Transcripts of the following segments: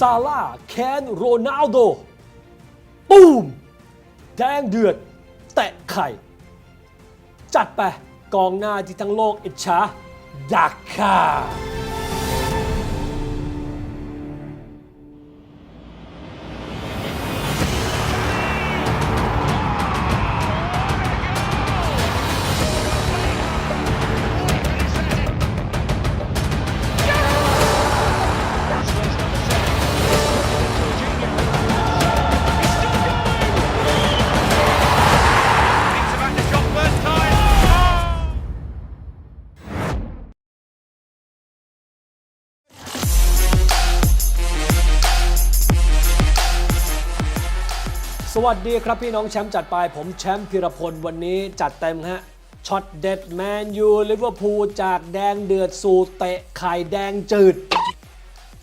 ซาร่าแคนโรนัลโดตูม แดงเดือด แตะไข่ จัดไป กองหน้าที่ทั้งโลกอิจฉาอยากค่า วัสดีครับพี่น้องแชมป์จัดไป ผมแชมป์พิรพล วันนี้จัดเต็มฮะช็อตเด็ดแมนยูลิเวอร์พูลจากแดงเดือดสู่เตะไข่แดงจืด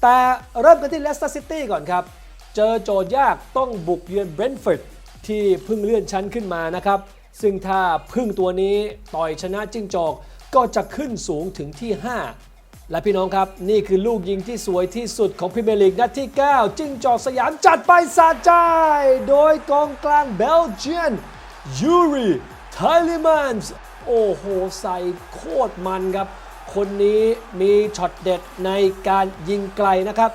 แต่เริ่มกันที่เลสเตอร์ซิตี้ก่อนครับ เจอโจทย์ยากต้องบุกเยือนเบรนท์ฟอร์ดที่เพิ่งเลื่อนชั้นขึ้นมานะครับ ซึ่งถ้าพึ่งตัวนี้ต่อยชนะจิ้งจอกก็จะขึ้นสูงถึงที่ 5 และพี่น้องครับ นี่คือลูกยิงที่สวยที่สุดของพรีเมียร์ลีกนัดที่ 9 จิ้งจอกสยามจัดไปสาใจ โดยกองกลางเบลเจียนยูริไทลิมันส์โอ้โห ใส่โคตรมันครับ คนนี้มีช็อตเด็ดในการยิงไกลนะครับ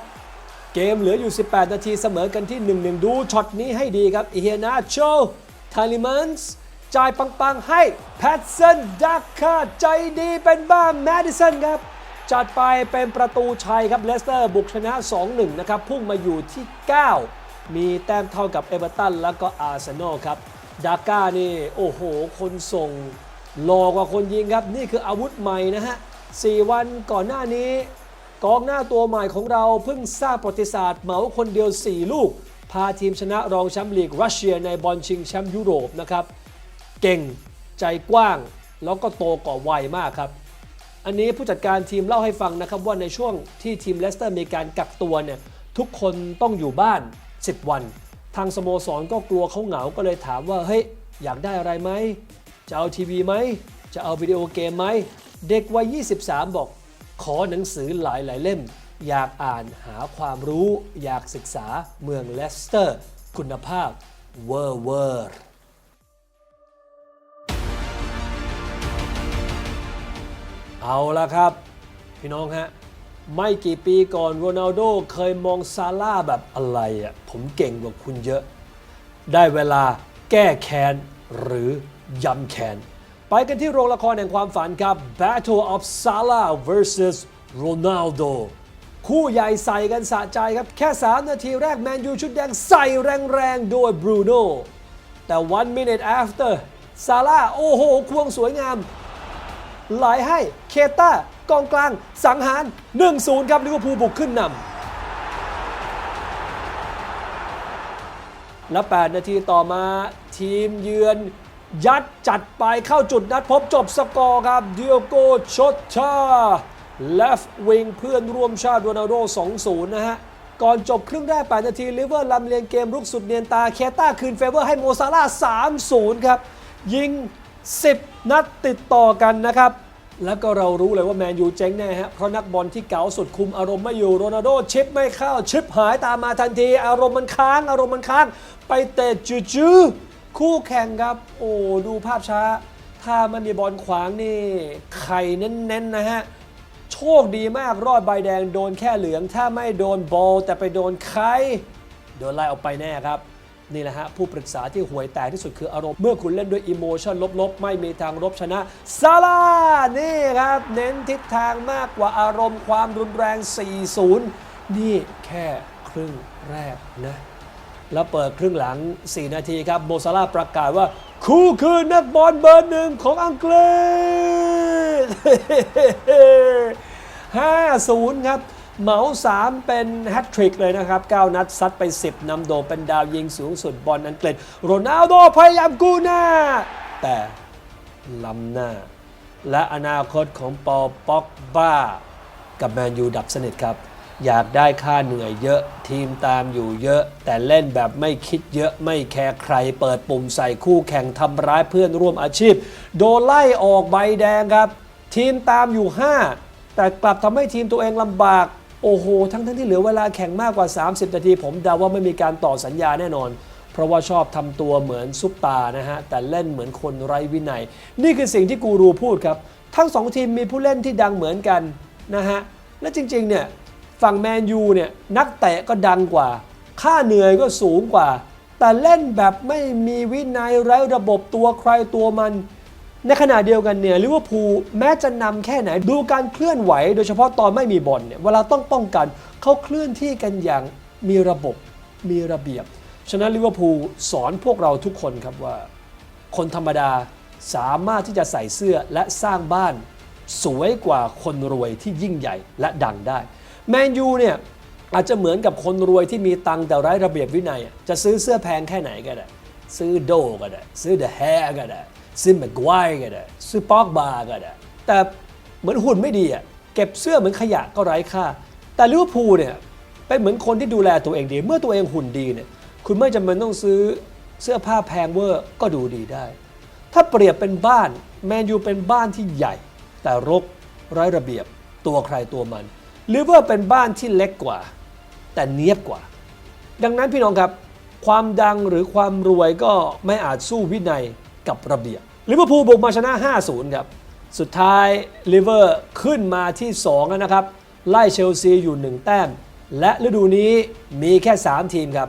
เกมเหลืออยู่ 18 นาทีเสมอกันที่ 1-1 ดูช็อตนี้ให้ดีครับอีเฮนาโชทาลิมันส์จ่ายปัง ๆ ให้แพทสันดักคาใจดีเป็นบ้าแมดิสันครับ จัดไปเป็นประตูชัยครับเลสเตอร์บุกชนะ 2-1 นะครับ พุ่งมาอยู่ที่ 9 มีแต้มเท่ากับเอเวอร์ตันแล้วก็อาร์เซนอลครับดาก้านี่ โอ้โห คนส่งหลอกกว่าคนยิงครับ นี่คืออาวุธใหม่นะฮะ 4 วันก่อนหน้านี้ กองหน้าตัวใหม่ของเราเพิ่งสร้างประวัติศาสตร์เหมาคนเดียว 4 ลูก พาทีมชนะรองแชมป์ลีกรัสเซียในบอลชิงแชมป์ยุโรปนะครับ เก่งใจกว้าง แล้วก็โตก่อวัยมากครับ อันนี้ผู้จัดการทีมเล่าให้ฟังนะครับว่าในช่วงที่ทีมเลสเตอร์มีการกักตัวเนี่ยทุกคนต้องอยู่บ้าน 10 วัน ทางสโมสรก็กลัวเขาเหงาก็เลยถามว่าเฮ้ยอยากได้อะไรไหมจะเอาทีวีไหมจะเอาวิดีโอเกมไหมเด็กวัย 23 บอก ขอหนังสือหลายหลายๆเล่ม อยากอ่านหาความรู้ อยากศึกษาเมืองเลสเตอร์ คุณภาพเวอร์เวอร์ เอาละครับ พี่น้องฮะ ไม่กี่ปีก่อนโรนัลโดเคยมองซาร่าแบบอะไรอะผมเก่งกว่าคุณเยอะ ได้เวลาแก้แค้นหรือยำแค้น ไปกันที่โรงละครแห่งความฝันครับ Battle of Salah versus Ronaldo คู่ใหญ่ใส่กันสะใจครับ แค่ 3 นาทีแรกแมนยูชุดแดงใส่แรงๆ โดยบรูโน่แต่ one minute after ซาร่าโอ้โห ควงสวยงาม ไหลให้เคต้ากองกลางสังหาร 1-0 ครับลิเวอร์พูลบุกขึ้นนำและ 8 นาทีต่อมาทีมเยือนยัดจัดไปเข้าจุดนัดพบจบสกอร์ครับเดิโอโกชดชาเลฟวิงเพื่อนร่วมชาติโรนัลโด2-0 นะฮะ ก่อนจบครึ่งแรก 8 นาทีลิเวอร์ลำเลียงเกมรุกสุดเนียนตา เคต้าคืนเฟเวอร์ให้โมซาร่า3-0 ครับ ยิง 10 นัดติดต่อกันนะครับ แล้วก็เรารู้เลยว่าแมนยูเจ๊งแน่ฮะ เพราะนักบอลที่เก๋าสุดคุมอารมณ์ไม่อยู่โรนัลโดชิปไม่เข้า ชิปหายตามมาทันที อารมณ์มันค้าง อารมณ์มันค้าง ไปเตะจืจื้อคู่แข่งครับ โอ้ดูภาพช้า ถ้ามันมีบอลขวางนี่ ไข่เน้นๆนะฮะโชคดีมากรอดใบแดงโดนแค่เหลือง ถ้าไม่โดนบอลแต่ไปโดนใครโดนไล่ออกไปแน่ครับ นี่แหละฮะผู้ปรึกษาที่ห่วยแตกที่สุดคืออารมณ์ เมื่อคุณเล่นด้วยอิโมชันลบๆ ไม่มีทางลบชนะซาลานี่ครับ เน้นทิศทางมากกว่าอารมณ์ความรุนแรง 4-0 นี่แค่ครึ่งแรกนะ แล้วเปิดครึ่งหลัง 4 นาทีครับโมซาร่าประกาศว่า คู่คือนักบอลเบอร์หนึ่งของอังกฤษ 5-0 ครับ เหมา3เป็นแฮตทริกเลยนะครับ 9 นัดซัดไป 10นำโดเป็นดาวยิงสูงสุดบอลอังกฤษโรนัลโดพยายามกู้หน้า แต่ล้ำหน้า และอนาคตของปอป็อกบ้า กับแมนยูดับสนิทครับ อยากได้ค่าเหนื่อยเยอะทีมตามอยู่เยอะ แต่เล่นแบบไม่คิดเยอะไม่แคร์ใคร เปิดปุ่มใส่คู่แข่งทำร้ายเพื่อนร่วมอาชีพ โดนไล่ออกใบแดงครับ ทีมตามอยู่ 5 แต่กลับทำให้ทีมตัวเองลำบาก โอ้โห ทั้งทั้งที่เหลือเวลาแข่งมากกว่า 30 นาที ผมเดาว่าไม่มีการต่อสัญญาแน่นอน เพราะว่าชอบทำตัวเหมือนซุปตานะฮะ แต่เล่นเหมือนคนไร้วินัย นี่คือสิ่งที่กูรูพูดครับ ทั้งสองทีมมีผู้เล่นที่ดังเหมือนกันนะฮะ และจริงๆเนี่ยฝั่งแมนยูเนี่ยนักเตะก็ดังกว่า ค่าเหนื่อยก็สูงกว่า แต่เล่นแบบไม่มีวินัยไร้ระบบตัวใครตัวมัน ในขณะเดียวกันเนี่ยลิเวอร์พูลแม้จะนำแค่ไหนดูการเคลื่อนไหว โดยเฉพาะตอนไม่มีบอลเนี่ยเวลาต้องป้องกันเขาเคลื่อนที่กันอย่างมีระบบมีระเบียบ ฉะนั้นลิเวอร์พูลสอนพวกเราทุกคนครับว่า คนธรรมดาสามารถที่จะใส่เสื้อและสร้างบ้าน สวยกว่าคนรวยที่ยิ่งใหญ่และดังได้แมนยูเนี่ยอาจจะเหมือนกับคนรวยที่มีตังแต่ไร้ระเบียบวินัย จะซื้อเสื้อแพงแค่ไหนก็ได้ ซื้อโดก็ได้ ซื้อเดอะแฮก็ได้ ซื้อแม็กไกวก็ได้ซื้อปอกบาก็ได้แต่เหมือนหุ่นไม่ดีอะเก็บเสื้อเหมือนขยะก็ไร้ค่า แต่ลิเวอร์พูลเนี่ยเป็นเหมือนคนที่ดูแลตัวเองดี เมื่อตัวเองหุ่นดีเนี่ยคุณไม่จำเป็นต้องซื้อเสื้อผ้าแพงเวอร์ก็ดูดีได้ ถ้าเปรียบเป็นบ้านแมนยูเป็นบ้านที่ใหญ่ แต่รกไร้ระเบียบตัวใครตัวมันลิเวอร์เป็นบ้านที่เล็กกว่า แต่เนียบกว่า ดังนั้นพี่น้องครับ ความดังหรือความรวยก็ไม่อาจสู้วินัย กับระเบียบลิเวอร์พูลบุกมาชนะ 5-0 ครับ สุดท้ายลิเวอร์ขึ้นมาที่ 2 แล้วนะครับ ไล่เชลซีอยู่ 1 แต้ม และฤดูนี้มีแค่ 3 ทีมครับ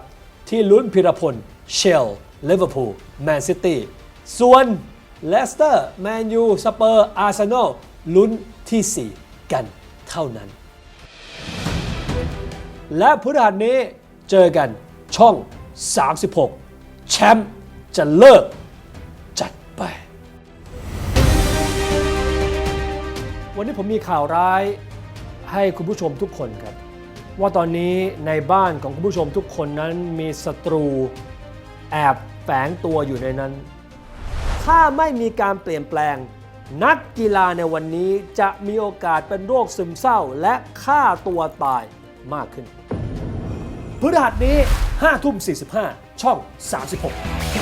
ที่ลุ้นพิรพล เชลลิเวอร์พูลแมนซิตี้ส่วนเลสเตอร์แมนยูสเปอร์อาร์เซนอลลุ้นที่ 4 กันเท่านั้น และพฤหัสนี้เจอกันช่อง 36 แชมป์จะเลิก วันนี้ผมมีข่าวร้ายให้คุณผู้ชมทุกคนครับ ว่าตอนนี้ในบ้านของคุณผู้ชมทุกคนนั้นมีศัตรูแอบแฝงตัวอยู่ในนั้น ถ้าไม่มีการเปลี่ยนแปลง นักกีฬาในวันนี้จะมีโอกาสเป็นโรคซึมเศร้าและฆ่าตัวตายมากขึ้นพฤหัสนี้5ทุ่ม45 ช่อง 36